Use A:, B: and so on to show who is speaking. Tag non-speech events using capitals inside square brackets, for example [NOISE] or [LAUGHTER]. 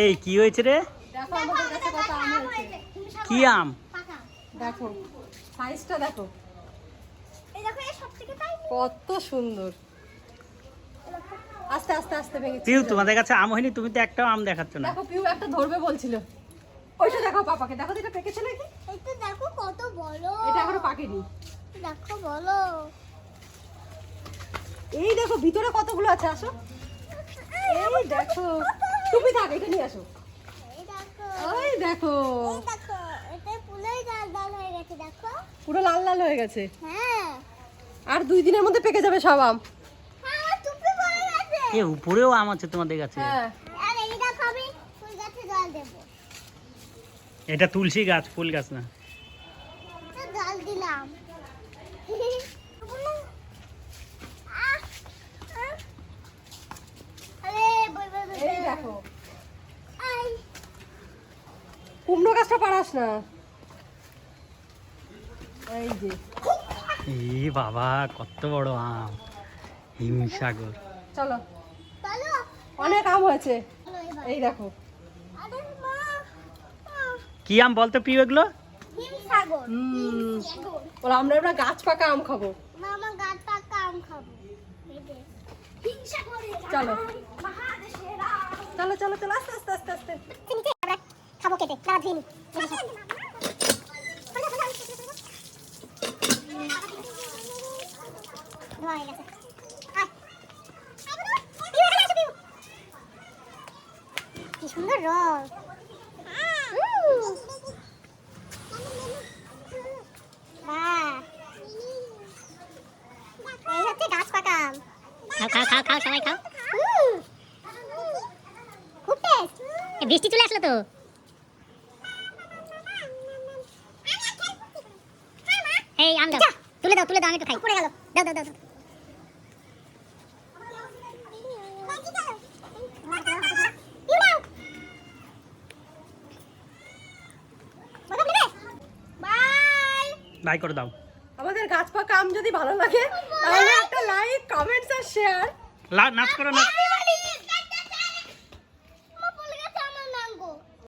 A: এই কি হয়েছে রে? কি আম?
B: দেখো সাইজটা দেখো। কত সুন্দর। আস্তে আস্তে আস্তে
A: পিউ তোমাদের কাছে আম হয়নি তুমি তো একটাও আম দেখাচ্ছ না।
B: দেখো পিউ একটা ধরবে বলছিল। ওইটা দেখো পাপাকে দেখো তো এটা পেকেছে নাকি?
C: এই দেখো কত বড়।
B: এটা এখনও পাকেনি।
C: দেখো বলো
B: এই দেখো ভিতরে কতগুলো আছে আসো। এই দেখো। তুমি থাক এটা নিয়ে আসো।
C: এই দেখো।
B: ওই দেখো।
C: এই দেখো এটা পুরোই লাল লাল হয়ে গেছে দেখো।
B: পুরো লাল লাল হয়ে গেছে।
C: হ্যাঁ।
B: আর দুই দিনের মধ্যে পেকে যাবে সব আম।
C: হ্যাঁ
A: এ উপরেও আম আছে তোমাদের কাছে?
B: হ্যাঁ।
C: আর এই দেখো আমি ফুল গাছে জল দেবো।
A: এটা তুলসী গাছ ফুল গাছ না।
C: জল দিলাম। [LAUGHS]
B: কুমড়ো গাছটা পারাস না। এই যে।
A: এই বাবা কত বড় আম। হিমসাগর।
B: চলো।
C: চলো।
B: অনেক আম হয়েছে। এই দেখো।
A: কি আম বলতো পিউ এগুলো?
B: ওরা আমরা এবার গাছ পাকা আম খাব।
C: মামা গাছ পাকা আম খাব। এই যে। হিমসাগরের
B: চলো। চলো চলো চলো আস্তে আস্তে আস্তে আস্তে।
C: আমরা খাব কেটে ধুয়ে নি ধোয়া হয়ে গেছে। কি সুন্দর রং।
D: খাও খাও খাও সবাই খাও
C: উম। খুব টেস্ট
D: এ, বৃষ্টি চলে আসলো তো। এই আম দাও। তুলে দাও তুলে দাও আমি একটু খাই।
C: পড়ে গেল।
D: দাও দাও দাও। দাও।
C: বাই
A: বাই করে দাও।
B: আমাদের গাছ পাকা আম যদি ভালো লাগে তাহলে একটা লাইক কমেন্টস আর শেয়ার
A: নাচ করো নাচ।